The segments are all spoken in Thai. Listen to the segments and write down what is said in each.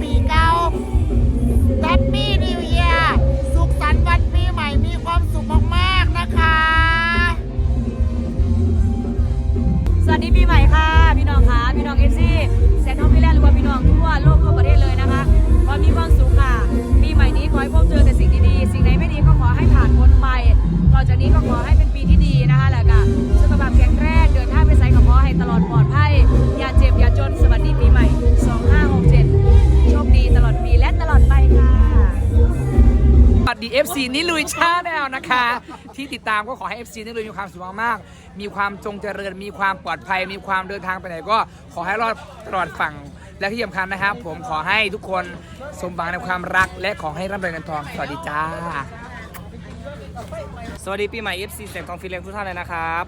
ปีเก่าแฮปปี้นิว FC นิลุยชาแนลนะคะ ที่ติดตามก็ขอให้ FC นิลุยมีความสุขมากๆมีความจงเจริญ มีความปลอดภัย มีความเดินทางไปไหนก็ขอให้รอดตลอดฝั่งและที่สำคัญนะครับ ผมขอให้ทุกคนสมหวังในความรัก และขอให้ร่ำรวยเงินทองสวัสดีจ้า สวัสดีปีใหม่ FC แสงทองฟินแลนด์ทุกท่านเลยนะครับ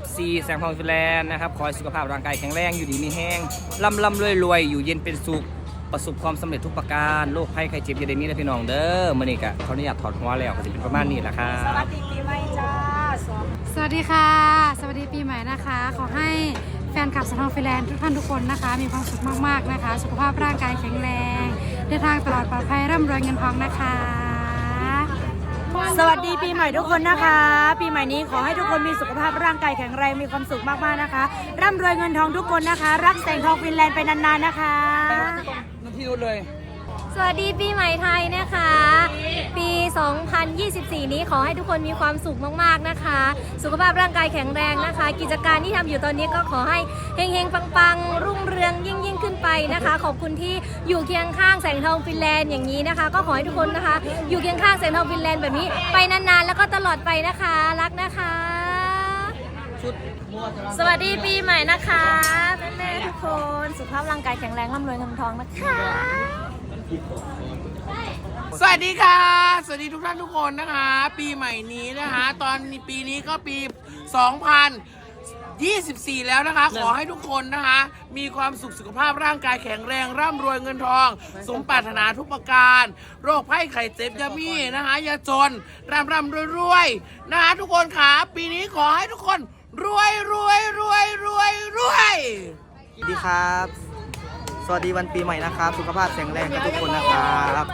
FC แสงทองฟินแลนด์นะครับ ขอให้สุขภาพร่างกายแข็งแรงอยู่ดีมีแห้งร่ำร่ำรวยรวยอยู่เย็นเป็นสุข ประสบความสำเร็จทุกประการโรคภัยไข้เจ็บอย่าได้มีนะพี่น้องเด้อมื่อนี้กะเขาอนุญาตถอดหัวแล้วก็จะเป็นประมาณนี้แหละครับ สวัสดีปีใหม่จ้าสองสวัสดีค่ะ สวัสดีปีใหม่นะคะ ขอให้แฟนคลับสนองฟิแลนด์ทุกท่านทุกคนนะคะ มีความสุขมากๆนะคะ สุขภาพร่างกายแข็งแรงเดินทางตลอดปลอดภัยร่ำรวยเงินทองนะคะ สวัสดีปีใหม่ทุกคนนะคะ ปีใหม่นี้ขอให้ทุกคนมีสุขภาพร่างกายแข็งแรงมีความสุขมากๆนะคะร่ำรวยเงินทองทุกคนนะคะ รักแสงทองฟินแลนด์ไปนานๆนะคะ นั่นที่รู้เลย สวัสดีปีใหม่ไทยนะคะ ปี 2024 นี้ขอให้ทุกคนมีความสุขมากๆนะคะ สุขภาพร่างกายแข็งแรงนะคะ กิจการที่ทำอยู่ตอนนี้ก็ขอให้เฮงๆ ปังๆ รุ่งเรืองยิ่งยิ่งขึ้นไปนะคะ ขอบคุณที่อยู่เคียงข้างแสงทองฟินแลนด์อย่างนี้นะคะ ก็ขอให้ทุกคนนะคะ อยู่เคียงข้างแสงทองฟินแลนด์แบบนี้ ไปนานๆ แล้วก็ตลอดไปนะคะ รักนะคะ สวัสดีปีใหม่นะคะแม่ๆทุกคน สุขภาพร่างกายแข็งแรงร่ำรวยเงินทองนะคะ สวัสดีค่ะ สวัสดีทุกท่านทุกคนนะคะ ปีใหม่นี้นะคะ ตอนนี้ปีนี้ก็ปี 2024 แล้วนะคะ ขอให้ทุกคนนะคะ มีความสุขสุขภาพร่างกายแข็งแรงร่ำรวยเงินทอง สมปรารถนาทุกประการ โรคภัยไข้เจ็บอยามีนะคะอย่าจนร่ำร่ำรวยรวยนะคะทุกคนค่ะปีนี้ขอให้ทุกคน รวยรวยรวยรวยรวยสวัสดีครับ สวัสดีวันปีใหม่นะครับ สุขภาพแข็งแรงกันทุกคนนะครับ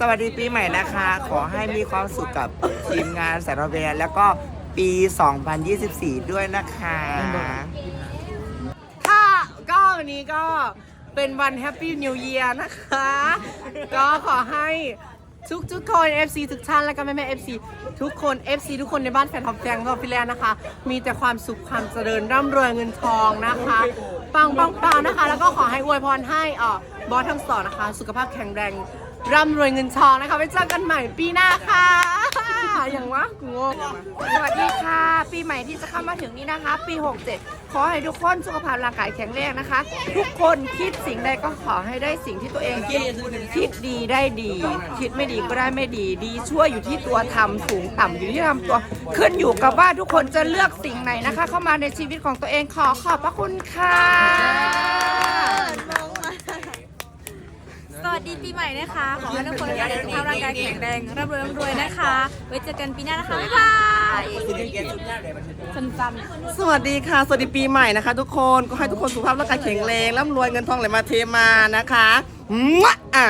สวัสดีปีใหม่นะคะ ขอให้มีความสุขกับทีมงานสารเวรแล้วก็ปี 2024 ด้วยนะคะ ค่ะก็วันนี้ก็เป็นวันแฮปปี้นิว e ย r นะคะ ก็ขอให้ ทุกทุกคน FC ทุกท่านแล้วก็แม่แม่ FC ทุกคน FC ทุกคนในบ้านแฟนทอมแฟงขอมฟิแลนนะคะ มีแต่ความสุขความเจริญร่ำรวยเงินทองนะคะปังปังปังนะคะ แล้วก็ขอให้อวยพรให้อ่อบอสทั้งสองนะคะ สุขภาพแข็งแรงร่ำรวยเงินทองนะคะไว้เจอกันใหม่ปีหน้าค่ะ อย่างวะกูงงสวัสดีค่ะ ปีใหม่ที่จะเข้ามาถึงนี้นะคะ ปี 67 ขอให้ทุกคนสุขภาพร่างกายแข็งแรงนะคะ ทุกคนคิดสิ่งใดก็ขอให้ได้สิ่งที่ตัวเองคิดคิดดีได้ดี คิดไม่ดีก็ได้ไม่ดี ดีชั่วอยู่ที่ตัวทำสูงต่ำอยู่ที่ทำตัว ขึ้นอยู่กับว่าทุกคนจะเลือกสิ่งไหนนะคะ เข้ามาในชีวิตของตัวเองขอขอบพระคุณค่ะ ส วัสดีปีใหม่นะคะ ขอให้ทุกคนมีสุขภาพร่างกายแข็งแรงร่ำรวยร่ำรวยนะคะ ไว้เจอกันปีหน้านะคะบ๊ายบายสั้นๆสวัสดีค่ะ สวัสดีปีใหม่นะคะ ทุกคนก็ให้ทุกคนสุขภาพร่างกายแข็งแรงร่ำรวยเงินทองไหลมาเทมานะคะมะอ่า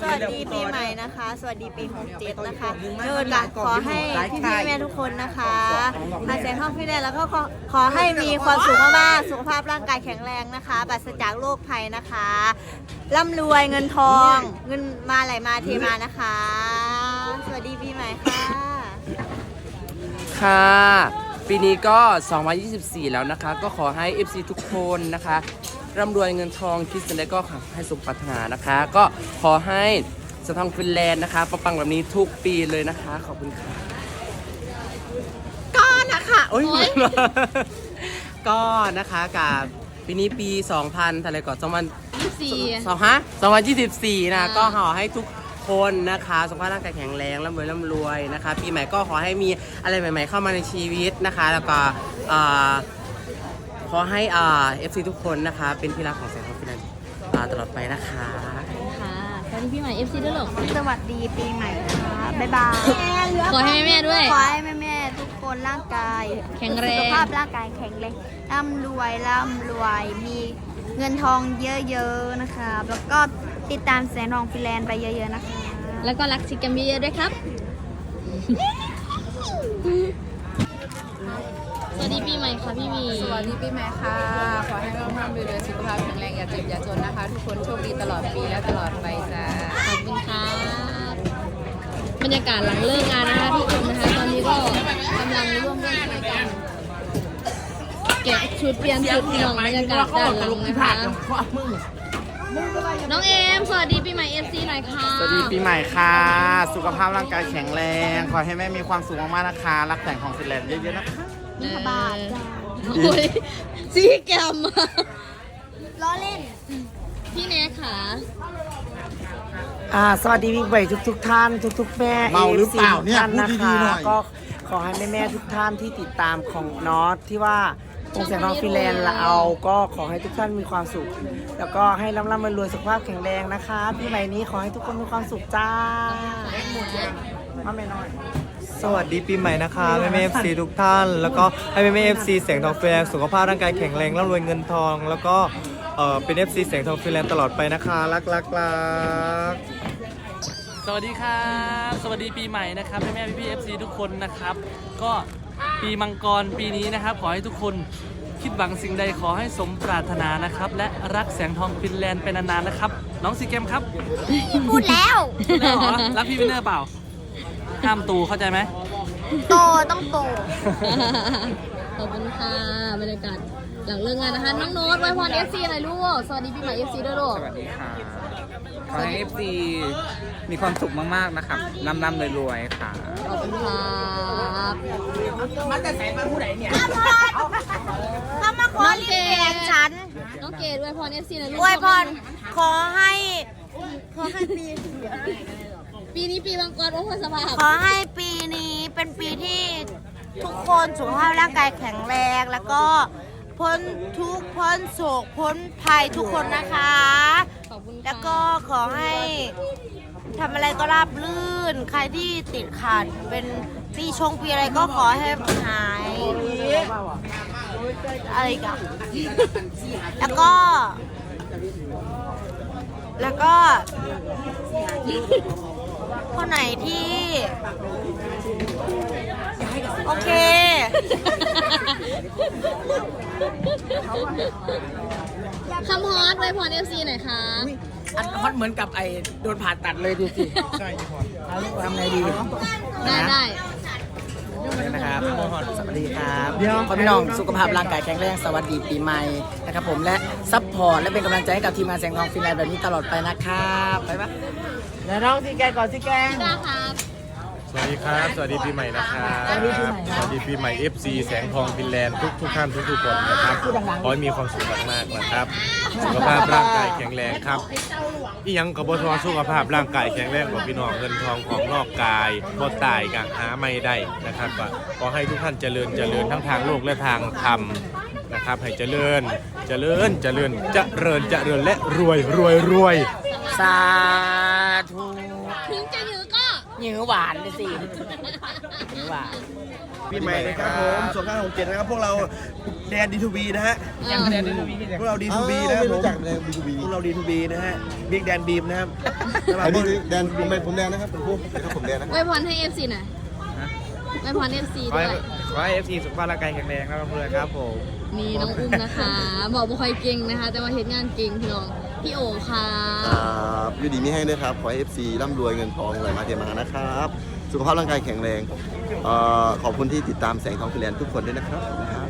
สวัสดีปีใหม่นะคะ สวัสดีปี67นะคะเดินหลักขอให้พี่พี่แม่ทุกคนนะคะหาเสียงท่องพี่แน่แล้วก็ขอขอให้มีความสุขมากๆสุขภาพร่างกายแข็งแรงนะคะปราศจากโรคภัยนะคะร่ำรวยเงินทอง เงินมาไหลมาเทมานะคะ สวัสดีปีใหม่ค่ะ ค่ะ ปีนี้ก็ 2024 แล้วนะคะ ก็ขอให้ FC ทุกคนนะคะ ร่ำรวยเงินทองคิดสิ่งใดก็ขอให้สมปรารถนานะคะ ก็ขอให้สทองฟินแลนด์นะคะปังๆแบบนี้ทุกปีเลยนะคะ ขอบคุณค่ะ ก็นะคะโอ้ยก็นะคะกับปีนี้ปี 2000อะไรก่อน2000 2ฮะ2024นะก็ขอให้ทุกคนนะคะสุขภาพร่างกายแข็งแรงร่ำรวยร่ำรวยนะคะ ปีใหม่ก็ขอให้มีอะไรใหม่ ๆ เข้ามาในชีวิตนะคะ แล้วก็อ่า ขอให้อ่า FC ทุกคนนะคะ เป็นที่รักของแสงทองฟินแลนด์อ่าตลอดไปนะคะ ค่ะสวัสดีปีใหม่ FC ด้วยหรอ สวัสดีปีใหม่นะคะบ๊ายบายขอให้แม่ๆด้วย ขอให้แม่ๆทุกคนร่างกายแข็งแรง สุขภาพร่างกายแข็งแรงร่ำรวยร่ำรวยมีเงินทองเยอะๆนะคะ แล้วก็ติดตามแสงทองฟินแลนด์ไปเยอะ ๆนะคะ แล้วก็รักชิคกันเยอะๆด้วยครับส วัสดีปีใหม่ค่ะพี่วีสวัสดีปีใหม่ค่ะ ขอให้ร่ำร่ำรวยๆสุขภาพแข็งแรงอย่าเจ็บอย่าจนนะคะ ทุกคนโชคดีตลอดปีและตลอดไปจ้าขอบคุณครับบรรยากาศหลังเลิกงานนะคะทุกคนนะคะ ตอนนี้ก็กำลังร่วมด้วยช่วยกันแกะชุดเปลี่ยนชุดพี่น้องบรรยากาศด้านหลังนะคะน้องเอมสวัสดีปีใหม่ FC หน่อยค่ะ สวัสดีปีใหม่ค่ะ สุขภาพร่างกายแข็งแรง ขอให้แม่มีความสุขมากๆนะคะ รักแต่งของฟินแลนด์เยอะๆนะคะ บาทโอ้ยซีแกมล้อเล่น พี่เนคค่ะ อ่าสวัสดีบิ๊กใบทุกทุกๆท่านทุกทุกๆแม่เมาหรือเปล่าเนี่ยทุกท่พูดดีๆหน่อย ก็ขอให้แม่แม่ๆทุกท่านที่ติดตามของนอตที่ว่าองค์แสงทองฟินแลนด์เราก็ขอให้ทุกท่านมีความสุข แล้วก็ให้ร่ำร่ำรวยๆสุขภาพแข็งแรงนะคะปีใหม่นี้ขอให้ทุกคนมีความสุขจ้ามาแม่น้อย สวัสดีปีใหม่นะคะแม่แม่เอฟซีทุกท่าน แล้วก็ให้แม่แม่เอฟซีแสงทองฟินแลนด์สุขภาพร่างกายแข็งแรงร่ำรวยเงินทอง แล้วก็เอ่อเป็น FC แสงทองฟินแลนด์ตลอดไปนะคะรักรักรักสวัสดีครับสวัสดีปีใหม่นะครับแม่แม่พี่พี่เอฟซีทุกคนนะครับ ก็ปีมังกรปีนี้นะครับ ขอให้ทุกคนคิดหวังสิ่งใดขอให้สมปรารถนานะครับ และรักแสงทองฟินแลนด์ไปนานๆนะครับ น้องซีเกมครับ พูดแล้วแล้วเหรอรักพี่วินเนอร์เปล่า ห้ามตูเข้าใจไหม โตต้องโต ขอบคุณค่ะบรรยากาศหลังเลิกงานนะคะ น้องโน้ตไวยพร FC หน่อยลูก สวัสดีปีใหม่ FC ด้วยลูกสวัสดีค่ะ ขอให้ FC มีความสุขมากๆนะครับร่ำร่ำรวยๆค่ะ ขอบคุณครับมันจะใส่มาผู้ใดเนี่ยเขามาขอเรียนฉันน้องเกดไวยพร FC หน่อยลูกอวยพรขอให้ขอให้ปี ปีนี้ปีมังกรโอ้โหสภาพขอให้ปีนี้เป็นปีที่ทุกคนสุขภาพร่างกายแข็งแรงแล้วก็พ้นทุกข์พ้นโศกพ้นภัยทุกคนนะคะ ขอบคุณค่ะแล้วก็ขอให้ทำอะไรก็ราบลื่น ใครที่ติดขัดเป็นปีชงปีอะไรก็ขอให้หาย อะไรอีกันแล้วก็ แล้วก็ คนไหนที่ โอเค คำฮอตไวยพร FC หน่อยค่ะอันฮอตเหมือนกับไอ้โดนผ่าตัดเลยดูสิ ใช่ทำไงดี ได้ได้นะ ครับสวัสดีครับขอพี่น้องสุขภาพร่างกายแข็งแรงสวัสดีปีใหม่นะครับผมและซัพพอร์ตและเป็นกำลังใจให้กับทีมงานแสงทองฟินแลนด์แบบนี้ตลอดไปนะครับไปปะแล้วน้องซีแกงก่อนซีแกงได้ครับส วัสดีครับ สวัสดีปีใหม่นะครับสวัสดีปีใหม่ครับ สวัสดีปีใหม่ FC แสงทองฟินแลนด์ทุกทุกท่านทุกทุกคนนะครับขอให้มีความสุขมากๆนะครับ สุขภาพร่างกายแข็งแรงครับอียังกับบทวสุขภาพร่างกายแข็งแรงของพี่น้องเงินทองของนอกกายบ่ตายกันหาไม่ได้นะครับก็ขอให้ทุกท่านเจริญเจริญทั้งทางโลกและทางธรรมนะครับให้เจริญเจริญเจริญเจริญเจริญและรวยรวยรวยสาธุถึงจะยือก็ห ยือหวานเลยสิหยือหวานปีใหม่นะครับผมส่วนข้างของเจ็ดนะครับพวกเราแดนดีทูบีนะฮะพวกเราดีทูบีนะครับผมพวกเราดีทูบีนะฮะบิ๊กแดนบีมนะครับอันนี้แดนผมเป็นผมแดนนะครับผมพูดนะครับผมแดนนะไวยพรให้ FC หน่อยไวยพร FC ขอด้ให้วยขอให้ FC สุขภาพร่างกายแข็งแรงร่ำรวยครับผมนี่น้องอุ้มนะคะบอกบ่ค่อยเก่งนะคะ แต่ว่าเฮ็ดงานเก่งพี่น้อง พี่โอค่ะ ครับอยู่ดีไม่ให้ด้วยครับ ขอให้ FC ร่ำรวยเงินทองไหลมาเทมานะครับ สุขภาพร่างกายแข็งแรงเอ่อขอบคุณที่ติดตามแสงทองฟินแลนด์ทุกคนด้วยนะครับขอบคุณครับ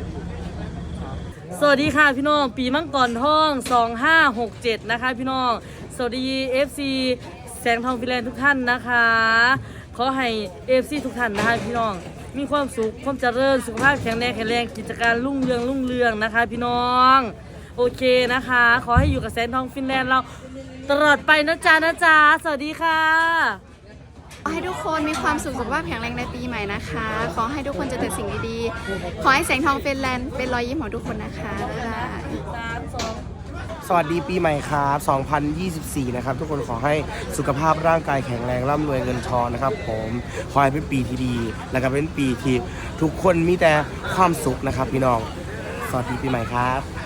สวัสดีค่ะพี่น้อง ปีมังกรทอง 2567 นะคะพี่น้อง สวัสดี FC แสงทองฟินแลนด์ทุกท่านนะคะ ขอให้ FC ทุกท่านนะคะพี่น้อง มีความสุขความเจริญสุขภาพแข็งแรงแข็งแรงกิจการรุ่งเรืองรุ่งเรืองนะคะ พี่น้อง โอเคนะคะ ขอให้อยู่กับแสงทองฟินแลนด์เราตลอดไปนะจ๊ะนะจ๊ะสวัสดีค่ะ ขอให้ทุกคนมีความสุขสุขภาพแข็งแรงในปีใหม่นะคะ ขอให้ทุกคนเจะแต่สิ่งดีๆ ขอให้แสงทองฟินแลนด์เป็นรอยยิ้มของทุกคนนะคะบ๊ายบายสวัสดีปีใหม่ครับ 2024 นะครับ ทุกคนขอให้สุขภาพร่างกายแข็งแรงร่ำรวยเงินทองนะครับ ผม ขอให้เป็นปีที่ดี และก็เป็นปีที่ทุกคนมีแต่ความสุขนะครับพี่น้อง สวัสดีปีใหม่ครับ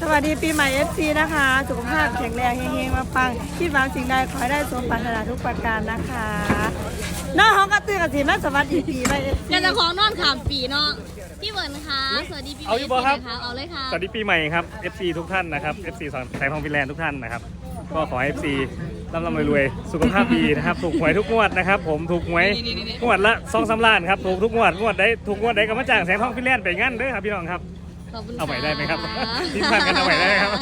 สวัสดีปีใหม่ FC นะคะ สุขภาพแข็งแรงเฮงๆมาปังคิดหวังสิ่งใดขอให้ได้สมปรารถนาทุกประการนะคะน้องเขาก็ตื่นกับสีแม่สวัสดีปีใหม่ FC กันจะของนอนขามปีเนาะพี่เบิร์นคะสวัสดีปีใหม่เอาอยู่บ่ครับ FC นะคะเอาเลยค่ะสวัสดีปีใหม่ครับ FC ทุกท่านนะครับ FC แสงทองฟินแลนด์ทุกท่านนะครับ ก็ขอให้ FC ร่ำร่ำรวยๆสุขภาพดีนะครับ ถูกหวยทุกงวดนะครับ ผมถูกหวยงวดละสองสามล้านครับ ถูกทุกงวดงวดได้ถูกงวดได้ก็มาจ้างแสงทองฟินแลนด์ไปงั้นเด้อครับพี่น้องครับ ขขอบคุณเอาใหม่ได้ไหมครับค่ะทิ้งพันกันเอาใหม่ได้ไหมครับ